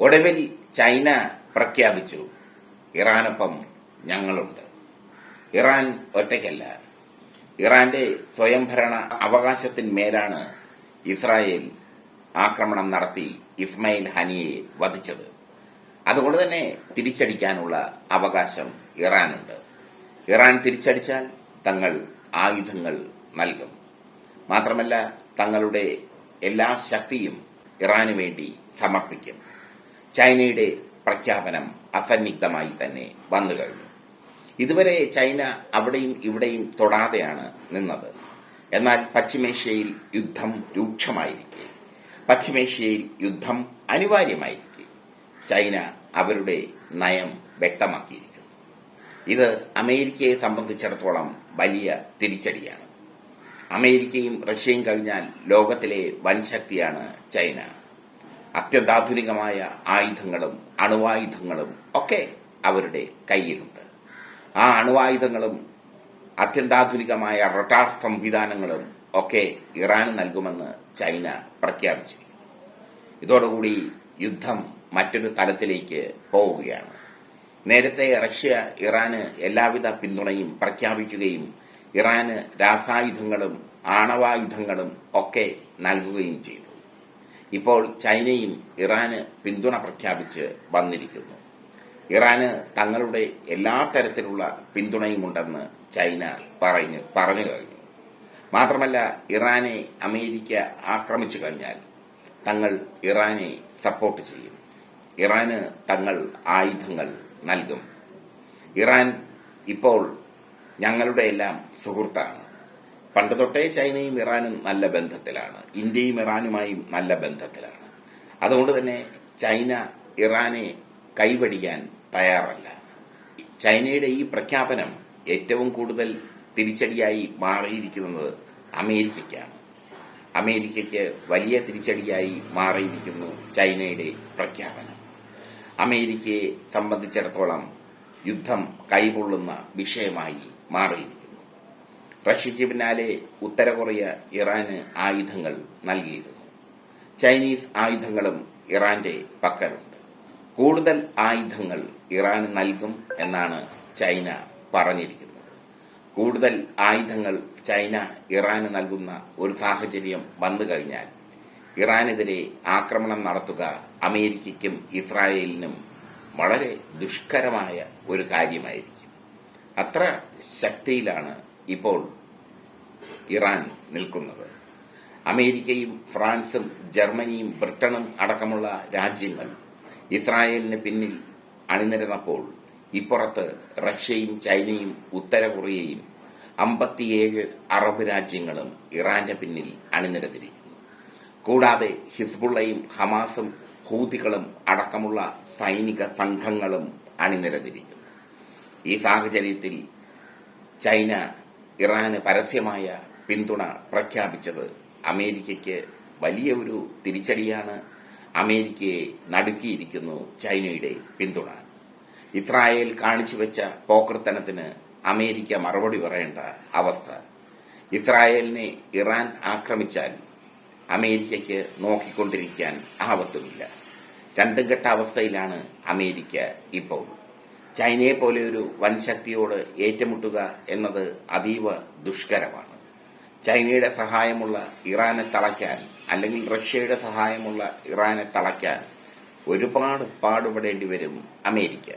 ഒടുവിൽ ചൈന പ്രഖ്യാപിച്ചു ഇറാനൊപ്പം ഞങ്ങളുണ്ട്. ഇറാൻ ഒറ്റയ്ക്കല്ല. ഇറാന്റെ സ്വയംഭരണ അവകാശത്തിന്മേലാണ് ഇസ്രായേൽ ആക്രമണം നടത്തി ഇസ്മയിൽ ഹനിയെ വധിച്ചത്. അതുകൊണ്ട് തന്നെ തിരിച്ചടിക്കാനുള്ള അവകാശം ഇറാനുണ്ട്. ഇറാൻ തിരിച്ചടിച്ചാൽ തങ്ങൾ ആയുധങ്ങൾ നൽകും. മാത്രമല്ല തങ്ങളുടെ എല്ലാ ശക്തിയും ഇറാനു വേണ്ടി സമർപ്പിക്കും. ചൈനയുടെ പ്രഖ്യാപനം അസന്നിഗ്ധമായി തന്നെ വന്നു കഴിഞ്ഞു. ഇതുവരെ ചൈന അവിടെയും ഇവിടെയും തൊടാതെയാണ് നിന്നത്. എന്നാൽ പശ്ചിമേഷ്യയിൽ യുദ്ധം രൂക്ഷമായിരിക്കെ. പശ്ചിമേഷ്യയിൽ യുദ്ധം അനിവാര്യമായിരിക്കെ. ചൈന അവരുടെ നയം വ്യക്തമാക്കിയിരിക്കുന്നു. ഇത് അമേരിക്കയെ സംബന്ധിച്ചിടത്തോളം വലിയ തിരിച്ചടിയാണ്. അമേരിക്കയും റഷ്യയും കഴിഞ്ഞാൽ ലോകത്തിലെ വൻ ശക്തിയാണ് ചൈന. അത്യന്താധുനികമായ ആയുധങ്ങളും അണുവായുധങ്ങളും ഒക്കെ അവരുടെ കയ്യിലുണ്ട്. ആ അണുവായുധങ്ങളും അത്യന്താധുനികമായ റഡാർ സംവിധാനങ്ങളും ഒക്കെ ഇറാന് നൽകുമെന്ന് ചൈന പ്രഖ്യാപിച്ചിരിക്കുന്നു. ഇതോടുകൂടി യുദ്ധം മറ്റൊരു തലത്തിലേക്ക് പോവുകയാണ്. നേരത്തെ റഷ്യ ഇറാന് എല്ലാവിധ പിന്തുണയും പ്രഖ്യാപിക്കുകയും ഇറാന് രാസായുധങ്ങളും ആണവായുധങ്ങളും ഒക്കെ നൽകുകയും ചെയ്തു. ഇപ്പോൾ ചൈനയും ഇറാന് പിന്തുണ പ്രഖ്യാപിച്ച് വന്നിരിക്കുന്നു. ഇറാന് തങ്ങളുടെ എല്ലാ തരത്തിലുള്ള പിന്തുണയും ഉണ്ടെന്ന് ചൈന പറഞ്ഞു പറഞ്ഞു കഴിഞ്ഞു. മാത്രമല്ല ഇറാനെ അമേരിക്ക ആക്രമിച്ചു കഴിഞ്ഞാൽ തങ്ങൾ ഇറാനെ സപ്പോർട്ട് ചെയ്യും. ഇറാന് തങ്ങൾ ആയുധങ്ങൾ നൽകും. ഇറാൻ ഇപ്പോൾ ഞങ്ങളുടെ എല്ലാം സുഹൃത്താണ്. പണ്ട് തൊട്ടേ ചൈനയും ഇറാനും നല്ല ബന്ധത്തിലാണ്. ഇന്ത്യയും ഇറാനുമായും നല്ല ബന്ധത്തിലാണ്. അതുകൊണ്ട് തന്നെ ചൈന ഇറാനെ കൈവടിക്കാൻ തയ്യാറല്ല. ചൈനയുടെ ഈ പ്രഖ്യാപനം ഏറ്റവും കൂടുതൽ തിരിച്ചടിയായി മാറിയിരിക്കുന്നത് അമേരിക്കയ്ക്കാണ്. അമേരിക്കയ്ക്ക് വലിയ തിരിച്ചടിയായി മാറിയിരിക്കുന്നു ചൈനയുടെ പ്രഖ്യാപനം. അമേരിക്കയെ സംബന്ധിച്ചിടത്തോളം യുദ്ധം കൈകൊള്ളുന്ന വിഷയമായി മാറിയിരിക്കുന്നു. റഷ്യയ്ക്ക് പിന്നാലെ ഉത്തര കൊറിയ ഇറാന് ആയുധങ്ങൾ നൽകിയിരുന്നു. ചൈനീസ് ആയുധങ്ങളും ഇറാന്റെ പക്കലുണ്ട്. കൂടുതൽ ആയുധങ്ങൾ ഇറാന് നൽകും എന്നാണ് ചൈന പറഞ്ഞിരിക്കുന്നത്. കൂടുതൽ ആയുധങ്ങൾ ചൈന ഇറാന് നൽകുന്ന ഒരു സാഹചര്യം വന്നു കഴിഞ്ഞാൽ ഇറാനെതിരെ ആക്രമണം നടത്തുക അമേരിക്കയ്ക്കും ഇസ്രായേലിനും വളരെ ദുഷ്കരമായ ഒരു കാര്യമായിരിക്കും. അത്ര ശക്തിയിലാണ് ഇപ്പോൾ ഇറാൻ നിൽക്കുന്നത്. അമേരിക്കയും ഫ്രാൻസും ജർമ്മനിയും ബ്രിട്ടനും അടക്കമുള്ള രാജ്യങ്ങൾ ഇസ്രായേലിന് പിന്നിൽ അണിനിരന്നപ്പോൾ ഇപ്പുറത്ത് റഷ്യയും ചൈനയും ഉത്തര കൊറിയയും അമ്പത്തിയേഴ് അറബ് രാജ്യങ്ങളും ഇറാന്റെ പിന്നിൽ അണിനിരന്നിരിക്കുന്നു. കൂടാതെ ഹിസ്ബുള്ളയും ഹമാസും ഹൂതികളും അടക്കമുള്ള സൈനിക സംഘങ്ങളും അണിനിരന്നിരിക്കുന്നു. ഈ സാഹചര്യത്തിൽ ചൈന ഇറാന് പരസ്യമായ പിന്തുണ പ്രഖ്യാപിച്ചത് അമേരിക്കയ്ക്ക് വലിയ ഒരു തിരിച്ചടിയാണ് അമേരിക്കയെ നടുക്കിയിരിക്കുന്നു ചൈനയുടെ പിന്തുണ. ഇസ്രായേൽ കാണിച്ചു വെച്ച പോക്കർത്തനത്തിന് അമേരിക്ക മറുപടി പറയേണ്ട അവസ്ഥ. ഇസ്രായേലിനെ ഇറാൻ ആക്രമിച്ചാൽ അമേരിക്കയ്ക്ക് നോക്കിക്കൊണ്ടിരിക്കാൻ ആവത്തുമില്ല രണ്ടും കെട്ട അവസ്ഥയിലാണ് അമേരിക്ക ഇപ്പോൾ. ചൈനയെ പോലെ ഒരു വൻശക്തിയോട് ഏറ്റുമുട്ടുക എന്നത് അതീവ ദുഷ്കരമാണ്. ചൈനയുടെ സഹായമുള്ള ഇറാനെ തളയ്ക്കാൻ അല്ലെങ്കിൽ റഷ്യയുടെ സഹായമുള്ള ഇറാനെ തളയ്ക്കാൻ ഒരുപാട് പാടുപെടേണ്ടി വരും അമേരിക്ക.